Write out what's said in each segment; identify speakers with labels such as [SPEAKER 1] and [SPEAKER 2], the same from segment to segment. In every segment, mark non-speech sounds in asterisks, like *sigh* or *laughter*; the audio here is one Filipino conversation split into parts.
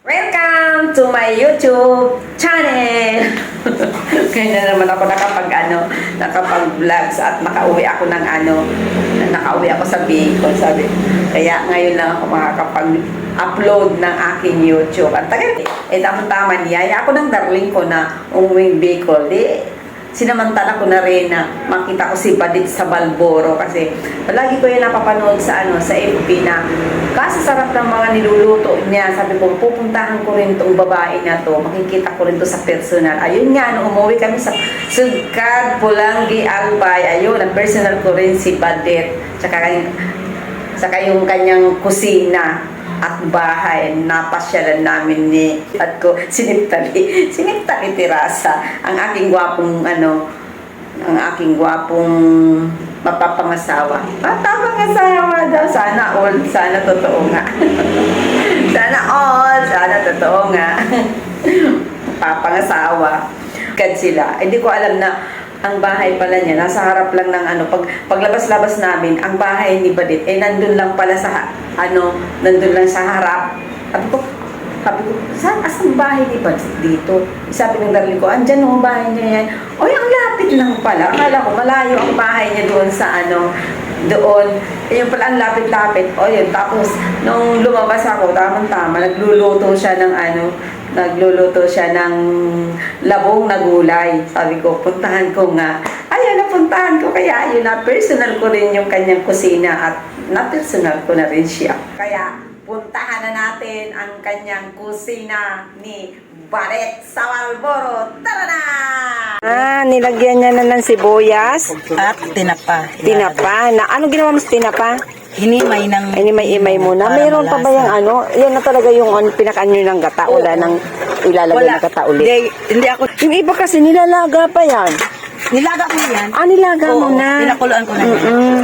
[SPEAKER 1] Welcome to my YouTube channel! *laughs* Kaya na naman ako nakapag ano, nakapag-vlogs at nakauwi ako ng ano, nakauwi ako sa Bicol, sabi. Kaya ngayon lang ako makakapag-upload ng aking YouTube. At tagal, eh tama-tama niyaya ako ng darling ko na umuwing Bicol. Di, sinamantala ko na rin na makita ko si Badit sa Balboro kasi palagi ko yan napapanood sa ano sa FB na kasi sarap ng mga niluluto niya. Sabi ko pupuntahan ko rin tong babae na to makikita ko rin to sa personal. Ayun nga nung umuwi kami sa Sugkad Pulangi Albay ayun ang personal ko rin si Badit tsaka yung saka yung kanyang kusina at bahay, napasyalan namin ni at ko *laughs* siniptali, siniptali tirasa ang aking gwapong ano ang aking gwapong mapapangasawa. Mapapangasawa daw. Sana all. Sana totoo nga. *laughs* sana all. Sana totoo nga. *laughs* Mapapangasawa. Kad sila. Hindi ko alam na ang bahay pala niya, nasa harap lang ng ano, pag paglabas-labas namin, ang bahay ni Badit, eh nandun lang pala sa, ano, nandun lang sa harap. Sabi ko, sabi ko, saan, asan bahay ni Badit dito? Sabi ng darling ko, andyan ang bahay niya yan. Oy, ang lapit lang pala. Akala ko, malayo ang bahay niya doon sa ano, doon. Eh, yung pala ang lapit-lapit. O yun, tapos, nung lumabas ako, tamang-tama, nagluluto siya ng ano, nagluluto siya ng labong na gulay. Sabi ko, puntahan ko nga. Ayun, napuntahan ko. Kaya ayun, na personal ko rin yung kanyang kusina at na personal ko na rin siya. Kaya, puntahan na natin ang kanyang kusina ni Baret sa Malboro. Tara na! Ah, nilagyan niya na ng sibuyas.
[SPEAKER 2] At tinapa.
[SPEAKER 1] Tinapa. Na, ano ginawa mo sa tinapa?
[SPEAKER 2] Hinimay ng...
[SPEAKER 1] Ay, may imay muna. Mayroon pa ba yung ano? Yan na talaga yung ano, pinakaan nyo ng gata. Wala nang ilalagay
[SPEAKER 2] Wala.
[SPEAKER 1] ng gata ulit.
[SPEAKER 2] Hindi, hindi ako...
[SPEAKER 1] Yung iba kasi nilalaga pa yan.
[SPEAKER 2] Nilaga ko yan.
[SPEAKER 1] Ah, nilaga mo
[SPEAKER 2] Oo,
[SPEAKER 1] na.
[SPEAKER 2] pinakuluan ko na yan.
[SPEAKER 1] Mm-mm.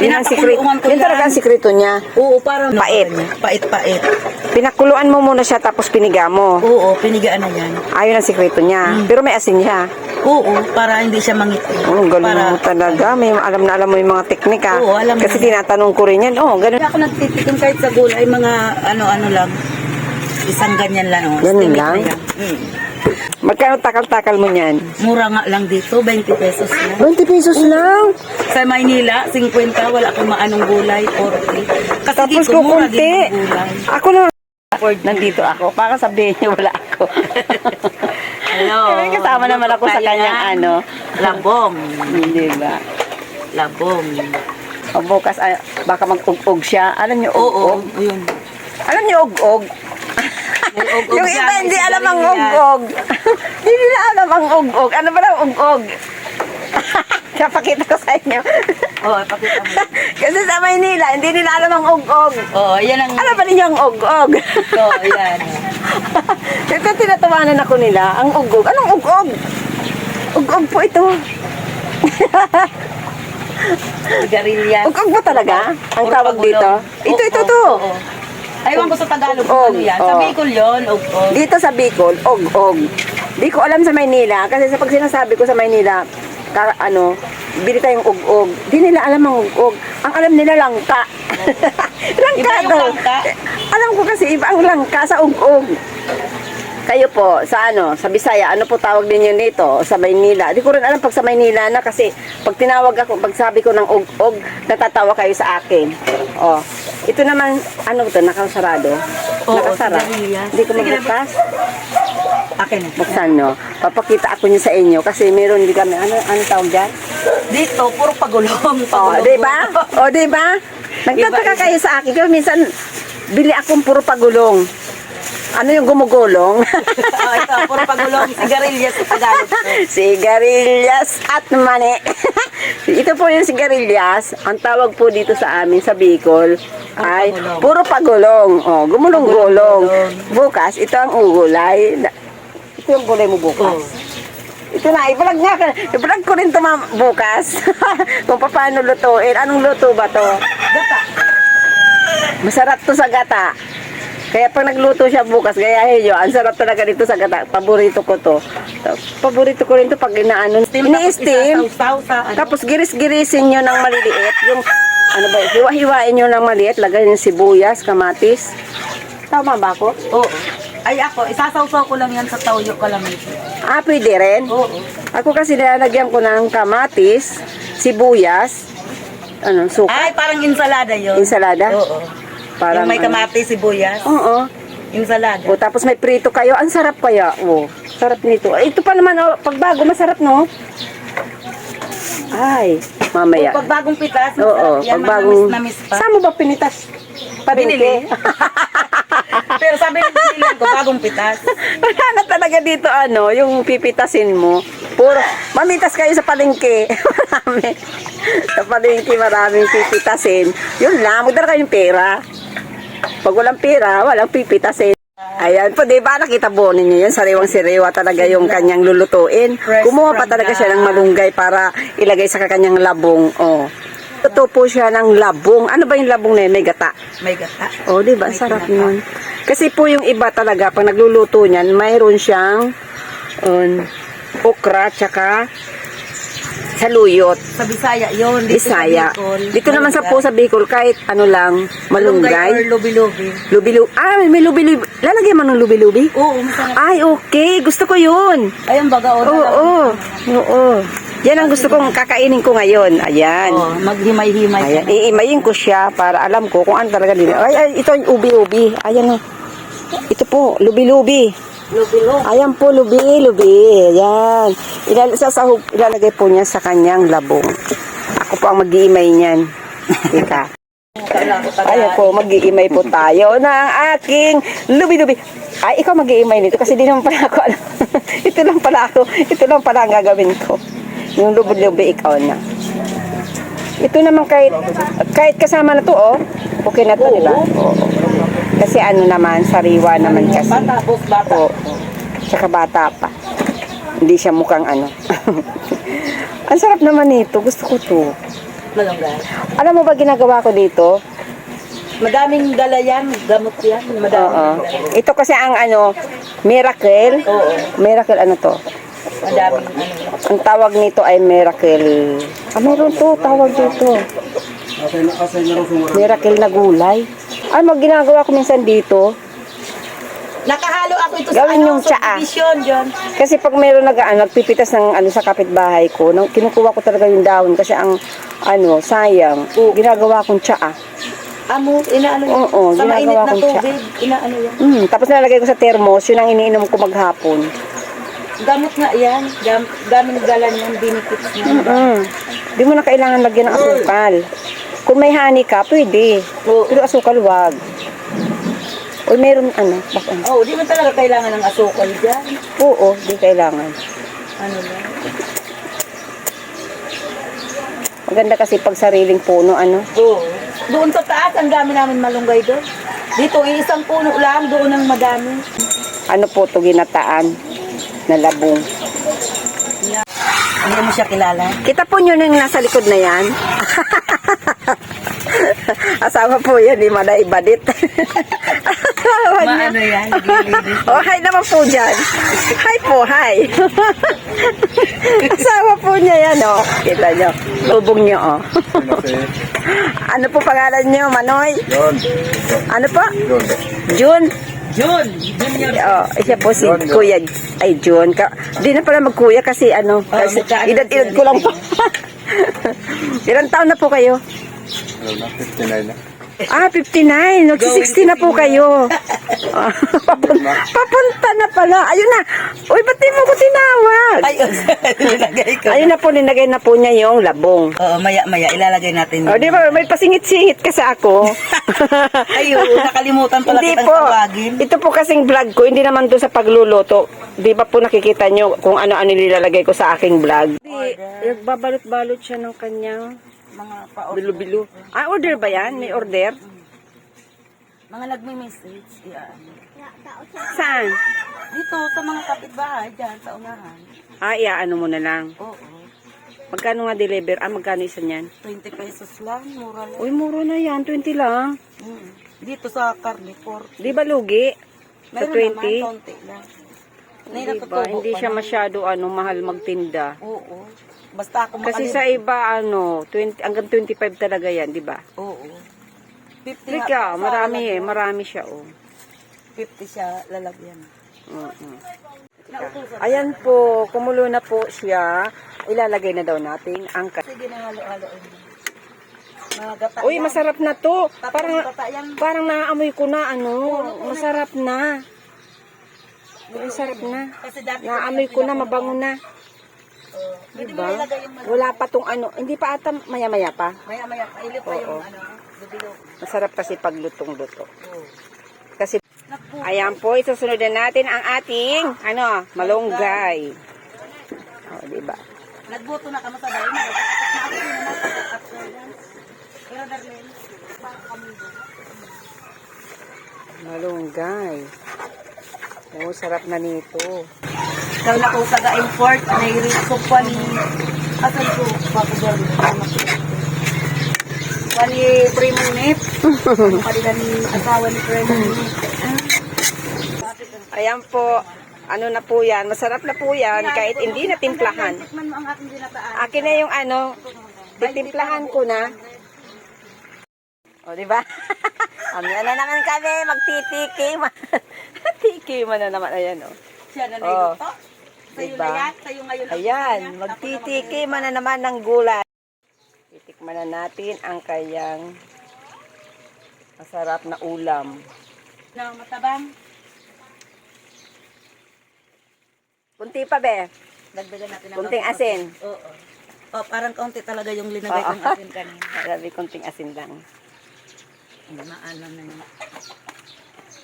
[SPEAKER 1] Yan ang sikreto.
[SPEAKER 2] Pinapakuluan ko
[SPEAKER 1] Yan
[SPEAKER 2] yan.
[SPEAKER 1] talaga ang sikreto niya.
[SPEAKER 2] Oo, parang...
[SPEAKER 1] Pait.
[SPEAKER 2] Pait-pait.
[SPEAKER 1] Pinakuluan mo muna siya tapos piniga mo.
[SPEAKER 2] Oo, pinigaan na yan.
[SPEAKER 1] Ayun ang sikreto niya.
[SPEAKER 2] Mm.
[SPEAKER 1] Pero may asin siya.
[SPEAKER 2] Oo, para hindi siya mangiti.
[SPEAKER 1] Oh, galing
[SPEAKER 2] para...
[SPEAKER 1] mo talaga. May alam na alam mo yung mga teknik ha.
[SPEAKER 2] Oo, alam
[SPEAKER 1] Kasi
[SPEAKER 2] na.
[SPEAKER 1] tinatanong ko rin yan. Oh, ganun.
[SPEAKER 2] Ako nagtitikim kahit sa gulay, mga ano-ano lang. Isang ganyan lang. Oh.
[SPEAKER 1] Ganun lang?
[SPEAKER 2] na yan. Mm.
[SPEAKER 1] Magkano takal-takal mo niyan?
[SPEAKER 2] Mura nga lang dito, 20 pesos lang.
[SPEAKER 1] 20 pesos lang.
[SPEAKER 2] Sa Maynila, 50, wala akong maanong gulay, 40. Kasi
[SPEAKER 1] Tapos
[SPEAKER 2] dito, mura din ang gulay.
[SPEAKER 1] Ako na. Nandito ako. Para sabihin niyo wala ako. *laughs*
[SPEAKER 2] Hello.
[SPEAKER 1] May kasama naman ako sa kanyang ano.
[SPEAKER 2] Labong.
[SPEAKER 1] Hindi ba?
[SPEAKER 2] Labong.
[SPEAKER 1] O bukas, ay, baka mag-ug-ug siya. Alam niyo,
[SPEAKER 2] Oo,
[SPEAKER 1] ug-ug?
[SPEAKER 2] yun.
[SPEAKER 1] Alam niyo, ug-ug?
[SPEAKER 2] May ug-ug
[SPEAKER 1] Yung
[SPEAKER 2] siya,
[SPEAKER 1] iba
[SPEAKER 2] may
[SPEAKER 1] hindi alam ang ug-ug. *laughs* Hindi nila alam ang ug-ug. Ano ba ang ug-ug? Kapakita ko sa inyo.
[SPEAKER 2] Oo, pakita mo. *laughs*
[SPEAKER 1] Kasi sa Maynila, hindi nila alam ang ug-ug.
[SPEAKER 2] Oo, yan ang...
[SPEAKER 1] Alam ba ninyo ang ug-ug?
[SPEAKER 2] Oo, yan. *laughs*
[SPEAKER 1] Ito tinatawanan ako nila, ang ug-ug. Anong ug-ug? Ug-ug po ito. *laughs*
[SPEAKER 2] Sigarilyas.
[SPEAKER 1] Ug-ug ba talaga? Ang tawag
[SPEAKER 2] pagulong.
[SPEAKER 1] dito? Ito, ito,
[SPEAKER 2] oo,
[SPEAKER 1] to.
[SPEAKER 2] oo. Aywan ko sa Tagalog
[SPEAKER 1] Ug,
[SPEAKER 2] ano yan. Sa
[SPEAKER 1] oo.
[SPEAKER 2] Bicol yun, ug-ug.
[SPEAKER 1] Dito sa Bicol, og-og. Di ko alam sa Maynila, kasi sa pag sinasabi ko sa Maynila, ka, ano, bili tayong og-og. Di nila alam ang og-og. Ang alam nila langka. *laughs* langka
[SPEAKER 2] Iba yung
[SPEAKER 1] daw.
[SPEAKER 2] langka?
[SPEAKER 1] Alam ko kasi iba ang langka sa og-og. Kayo po, sa ano, sa Bisaya, ano po tawag ninyo nito sa Maynila? Di ko rin alam pag sa Maynila na kasi pag tinawag ako, pag sabi ko ng og-og, natatawa kayo sa akin. Oh. Ito naman, ano to, nakasarado?
[SPEAKER 2] Oo,
[SPEAKER 1] Nakasara.
[SPEAKER 2] sigarilyas.
[SPEAKER 1] Hindi ko magbukas.
[SPEAKER 2] Akin.
[SPEAKER 1] Buksan no. Papakita ako niyo sa inyo kasi meron din kami ano ano tawag diyan?
[SPEAKER 2] Dito, puro pagulong. *laughs*
[SPEAKER 1] Oh,
[SPEAKER 2] pagulong.
[SPEAKER 1] 'di ba? Oh, 'di ba? Nagtataka kayo sa akin kasi minsan bili akong puro pagulong. Ano yung gumugulong? *laughs*
[SPEAKER 2] oh, ito, puro pagulong. Sigarilyas sa Tagalog. *laughs*
[SPEAKER 1] sigarilyas at mani. Ito po yung sigarilyas. Ang tawag po dito sa amin sa Bicol ay
[SPEAKER 2] pagulong.
[SPEAKER 1] puro pagulong. Oh, gumulong-gulong.
[SPEAKER 2] Gumulong-gulong.
[SPEAKER 1] Bukas, ito ang ugulay. Ito yung gulay mo bukas.
[SPEAKER 2] Oo.
[SPEAKER 1] Ito na, ibalag nga ka. Ibalag ko rin ito bukas. *laughs* Kung paano lutuin. Anong luto ba to? Gata. Masarap to sa gata. Kaya pag nagluto siya bukas, gayahin nyo. Ang sarap talaga dito sa gata. Paborito ko to. To- Paborito ko rin to pag inaano. Ini-steam.
[SPEAKER 2] Ano.
[SPEAKER 1] Tapos giris-girisin nyo ng maliliit. Yung, ano ba, hiwa-hiwain nyo ng maliit. Lagay ng sibuyas, kamatis. Tama ba ako?
[SPEAKER 2] Oo. Ay ako, isasawsaw ko lang yan sa tawyo kalamig.
[SPEAKER 1] Ah, pwede rin.
[SPEAKER 2] Oo.
[SPEAKER 1] Ako kasi nilalagyan ko ng kamatis, sibuyas, ano, suka,
[SPEAKER 2] Ay, parang insalada yun.
[SPEAKER 1] ensalada.
[SPEAKER 2] Oo.
[SPEAKER 1] Parang,
[SPEAKER 2] yung may
[SPEAKER 1] ano.
[SPEAKER 2] kamatis, sibuyas,
[SPEAKER 1] Oo.
[SPEAKER 2] insalada.
[SPEAKER 1] O, tapos may prito kayo. Ang sarap kaya. O, sarap nito. Ay, ito pa naman, oh, pagbago, masarap, no? Ay, mamaya.
[SPEAKER 2] Pag bagong pitas,
[SPEAKER 1] Oo,
[SPEAKER 2] masarap yan,
[SPEAKER 1] pagbagong...
[SPEAKER 2] manamis-namis pa.
[SPEAKER 1] Saan mo ba pinitas?
[SPEAKER 2] Binili. *laughs* Pero sabi binilan ko, bagong pitas. *laughs*
[SPEAKER 1] Wala na talaga dito, ano, yung pipitasin mo. Puro, mamitas kayo sa palengke. *laughs* Marami. sa palengke, maraming pipitasin. Yun lang, magdala kayong pera. Pag walang pera, walang pipitasin. Ayan po, di ba? Nakita po ninyo yan. Sariwang-sariwa talaga yung kanyang lulutuin. Kumuha pa talaga siya ng malunggay para ilagay sa kanyang labong. Oh. Ito po siya ng labong. Ano ba yung labong na yun? May gata.
[SPEAKER 2] May gata.
[SPEAKER 1] Oh, di ba?
[SPEAKER 2] May
[SPEAKER 1] Sarap
[SPEAKER 2] kinaka.
[SPEAKER 1] nun. Kasi po yung iba talaga, pag nagluluto niyan, mayroon siyang um, okra, tsaka saluyot,
[SPEAKER 2] Sa Bisaya yun. Dito
[SPEAKER 1] bisaya.
[SPEAKER 2] Sa Bicol,
[SPEAKER 1] Dito naman sa po sa Bicol, kahit ano lang, malunggay.
[SPEAKER 2] or lubi-lubi.
[SPEAKER 1] Lubi-lubi. Ah, may lubi-lubi. Lalagyan mo ng lubi-lubi?
[SPEAKER 2] Oo, masarap.
[SPEAKER 1] Ay, okay. Gusto ko yun.
[SPEAKER 2] Ayun baga, o.
[SPEAKER 1] Oo, oo. Oo. Yan ang gusto kong kakainin ko ngayon. Ayan.
[SPEAKER 2] Oh, maghimay-himay.
[SPEAKER 1] Ayan, iimayin ko siya para alam ko kung ano talaga din. Ay, ay ito yung ubi-ubi. Ayan o. Ito po, lubi-lubi.
[SPEAKER 2] Lubi-lubi.
[SPEAKER 1] Ayan po, lubi-lubi. Ayan. Ilal sa sahog, ilalagay po niya sa kanyang labong. Ako po ang mag-iimay niyan. *laughs* Ika. Ayan po, mag-iimay po tayo ng aking lubi-lubi. Ay, ikaw mag-iimay nito kasi di naman pala ako *laughs* ito lang pala ako. Ito lang pala ang gagawin ko. Yung lubi-lubi, ikaw na. Ito naman kahit, kahit kasama na to, oh. Okay na to, di ba? Oo. Kasi ano naman, sariwa naman kasi.
[SPEAKER 2] Bata, boss, bata.
[SPEAKER 1] Oo. Tsaka bata pa. Hindi siya mukhang ano. *laughs* Ang sarap naman nito. Gusto ko to.
[SPEAKER 2] Malunggay.
[SPEAKER 1] Alam mo ba ginagawa ko dito?
[SPEAKER 2] Madaming dala yan, gamot yan. Madaming
[SPEAKER 1] Oo. Ito kasi ang ano, miracle.
[SPEAKER 2] Oo.
[SPEAKER 1] Miracle ano to?
[SPEAKER 2] Madaming ano.
[SPEAKER 1] Ang tawag nito ay miracle. Ah, meron to. Tawag dito. Miracle na gulay. Ay, mag ginagawa ko minsan dito.
[SPEAKER 2] Nakahalo ako ito
[SPEAKER 1] Gawin
[SPEAKER 2] sa
[SPEAKER 1] yung
[SPEAKER 2] ano,
[SPEAKER 1] tsaa.
[SPEAKER 2] subdivision, John.
[SPEAKER 1] Kasi pag meron nag ano, nagpipitas ng ano sa kapitbahay ko, nang kinukuha ko talaga yung dahon kasi ang ano, sayang. Ginagawa kong tsaa.
[SPEAKER 2] Amo, inaano yan.
[SPEAKER 1] Oo,
[SPEAKER 2] sa mainit
[SPEAKER 1] ginagawa
[SPEAKER 2] na
[SPEAKER 1] kong tsaa.
[SPEAKER 2] tubig, inaano yan.
[SPEAKER 1] Mm, tapos nalagay ko sa thermos, yun ang iniinom ko maghapon.
[SPEAKER 2] Gamot nga yan. Gam, gamit galan yan, benefits niya.
[SPEAKER 1] Mm. Di mo na kailangan lagyan ng asukal. Kung may honey ka, pwede.
[SPEAKER 2] Oo.
[SPEAKER 1] Pero asukal wag. O meron ano, baka ano.
[SPEAKER 2] Oh, di mo talaga kailangan ng asukal dyan.
[SPEAKER 1] Oo, di kailangan.
[SPEAKER 2] Ano lang.
[SPEAKER 1] Maganda kasi pag sariling puno, ano.
[SPEAKER 2] Oo. Doon sa taas, ang dami namin malunggay doon. Dito, isang puno lang, doon ang madami.
[SPEAKER 1] Ano po to ginataan na labong.
[SPEAKER 2] Hindi mo siya kilala.
[SPEAKER 1] Kita po nyo yung nasa likod na yan. *laughs* Asawa po yan, di Manay Badit. *laughs* Asawa niya.
[SPEAKER 2] Maano yan.
[SPEAKER 1] Oh, hi naman po dyan. Hi po, hi. *laughs* Asawa po niya yan, oh. Kita nyo. Lubong nyo, oh. ano po pangalan nyo, Manoy?
[SPEAKER 3] Yun.
[SPEAKER 1] Ano po?
[SPEAKER 3] Yun.
[SPEAKER 1] June?
[SPEAKER 2] Jun, Jun yun.
[SPEAKER 1] Oh, siya po si
[SPEAKER 3] Jun, Jun.
[SPEAKER 1] Kuya. Ay, June. Ka, di na pala magkuya kasi ano. kasi
[SPEAKER 2] magkaano
[SPEAKER 1] edad-edad ko lang po. *laughs* Ilang taon na po kayo?
[SPEAKER 3] Ano na? 59 na.
[SPEAKER 1] Ah, 59. Nagsi-60 na po kayo. Ah, papun- papunta na pala. Ayun na. Uy, ba't di mo ko tinawag?
[SPEAKER 2] Ayun, *laughs* nilagay ko.
[SPEAKER 1] Ayun na po, ninagay na po niya yung labong.
[SPEAKER 2] Oo, maya, maya, ilalagay natin.
[SPEAKER 1] O, di ba, may pasingit-singit ka sa ako. *laughs*
[SPEAKER 2] Ayun, nakalimutan pala
[SPEAKER 1] hindi
[SPEAKER 2] kitang
[SPEAKER 1] po.
[SPEAKER 2] tawagin.
[SPEAKER 1] Ito po kasing vlog ko, hindi naman doon sa pagluluto. Di ba po nakikita nyo kung ano-ano nilalagay ko sa aking vlog? Hindi, nagbabalot-balot siya ng kanyang
[SPEAKER 2] Mga pa
[SPEAKER 1] bilo-bilo. Ah, order ba yan? May order?
[SPEAKER 2] Mga nagme-message. Yan.
[SPEAKER 1] Saan?
[SPEAKER 2] Dito, sa mga kapitbahay, dyan, sa unahan.
[SPEAKER 1] Ah, iaano mo na lang.
[SPEAKER 2] Oo,
[SPEAKER 1] Magkano nga deliver? Ah, magkano isa niyan?
[SPEAKER 2] 20 pesos lang, mura lang.
[SPEAKER 1] Uy, muro na yan. 20 lang.
[SPEAKER 2] Mm. Dito sa Carnivore.
[SPEAKER 1] Di ba lugi? Sa
[SPEAKER 2] Meron
[SPEAKER 1] 20?
[SPEAKER 2] naman, konti lang.
[SPEAKER 1] Di ba? Hindi
[SPEAKER 2] pa
[SPEAKER 1] siya masyado ano, mahal magtinda.
[SPEAKER 2] Oo. Basta ako
[SPEAKER 1] Kasi sa iba, ano, 20, hanggang 25 talaga yan, di ba?
[SPEAKER 2] Oo. 50
[SPEAKER 1] Teka,
[SPEAKER 2] nga-
[SPEAKER 1] marami eh. Marami siya, oh.
[SPEAKER 2] 150 siya lalagyan.
[SPEAKER 1] Mm-mm.
[SPEAKER 2] Nautusan.
[SPEAKER 1] Ayan po, kumulo na po siya. Ilalagay na daw natin ang ka-
[SPEAKER 2] Sige na halo-haloin mo. Mga gata
[SPEAKER 1] Uy,
[SPEAKER 2] yan.
[SPEAKER 1] masarap na to.
[SPEAKER 2] Tapos
[SPEAKER 1] Parang
[SPEAKER 2] gata yan.
[SPEAKER 1] parang naamoy ko na ano, masarap na. Masarap na.
[SPEAKER 2] Kasi dati
[SPEAKER 1] Naamoy ko na, mabango na.
[SPEAKER 2] Oh,
[SPEAKER 1] Diba? Wala pa tong ano, hindi pa ata maya-maya pa.
[SPEAKER 2] maya-maya. Pailip pa yung ano, bubilo.
[SPEAKER 1] Masarap kasi pag lutong-luto.
[SPEAKER 2] Oh.
[SPEAKER 1] Kasi, ayan po, isusunod na natin ang ating, ano, malunggay. O, diba?
[SPEAKER 2] nagbuto na kamo sa at Pero Darlene.
[SPEAKER 1] Malunggay. Oo, sarap na nito.
[SPEAKER 2] Ikaw na kung taga-import, may riso pa ni... Asan ko? Bago doon. Pali Primo Nip. Pali ni asawa ni Primo Nip.
[SPEAKER 1] Ayan po, ano na po yan, masarap na po yan, kahit hindi na timplahan. Akin na yung ano, titimplahan ko na. O, di ba? *laughs* Amya na naman kami, magtitikim. *laughs* Tikim na naman, ayan o.
[SPEAKER 2] Siya na
[SPEAKER 1] Oh.
[SPEAKER 2] nailuto. Sa'yo
[SPEAKER 1] Diba?
[SPEAKER 2] na yan. Sa'yo ngayon.
[SPEAKER 1] Ayan,
[SPEAKER 2] niya.
[SPEAKER 1] magtitikim na naman ng gulay. Titikman na natin ang kayang masarap na ulam.
[SPEAKER 2] Na matabang.
[SPEAKER 1] Kunti pa, be.
[SPEAKER 2] Dagdagan natin ng
[SPEAKER 1] Kunting asin.
[SPEAKER 2] Oo. Oh, parang kaunti talaga yung linagay kong asin kanina. *laughs*
[SPEAKER 1] Sabi, kunting asin lang.
[SPEAKER 2] Maano na yun.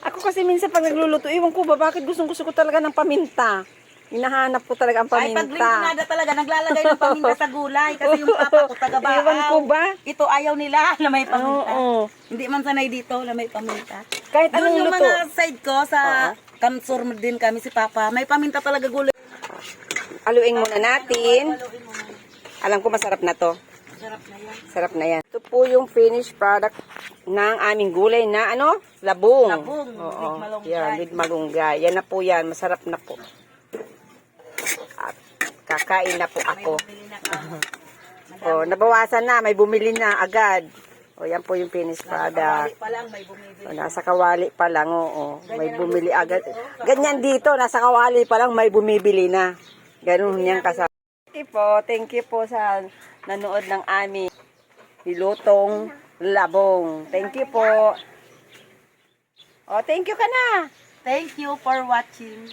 [SPEAKER 1] Ako kasi minsan pag nagluluto, iwan ko ba, bakit gustong gusto ko talaga ng paminta? Hinahanap ko talaga ang
[SPEAKER 2] Ay, pag
[SPEAKER 1] paminta.
[SPEAKER 2] lingkunada talaga, naglalagay ng paminta sa gulay. Kasi yung papa ko, taga Baaw.
[SPEAKER 1] Iwan ko ba?
[SPEAKER 2] Ito ayaw nila *laughs* na may paminta.
[SPEAKER 1] Oo.
[SPEAKER 2] Hindi man sanay dito na may paminta.
[SPEAKER 1] Kahit
[SPEAKER 2] Doon
[SPEAKER 1] anong
[SPEAKER 2] yung
[SPEAKER 1] luto.
[SPEAKER 2] mga side ko sa Kamsur din kami si Papa. May paminta talaga gulay.
[SPEAKER 1] Aluin muna natin.
[SPEAKER 2] Haluin mo man.
[SPEAKER 1] Alam ko masarap na to.
[SPEAKER 2] Sarap na yan.
[SPEAKER 1] Sarap na yan. Ito po yung finished product ng aming gulay na ano? Labong.
[SPEAKER 2] Labong,
[SPEAKER 1] Oo.
[SPEAKER 2] with malunggay.
[SPEAKER 1] Yan, with malunggay. Yan na po yan. Masarap na po. At kakain na po ako.
[SPEAKER 2] Na. *laughs*
[SPEAKER 1] Oh, nabawasan na. May bumili na agad. O, yan po yung
[SPEAKER 2] Kawali
[SPEAKER 1] product.
[SPEAKER 2] pa lang may bumibili.
[SPEAKER 1] O, nasa kawali pa lang, oo. May bumili agad. Ganyan dito, nasa kawali pa lang, may bumibili na. Ganun yan kasama. Thank you po, thank you po sa nanood ng aming nilutong labong. Thank you po. Oh, thank you ka na.
[SPEAKER 2] Thank you for watching.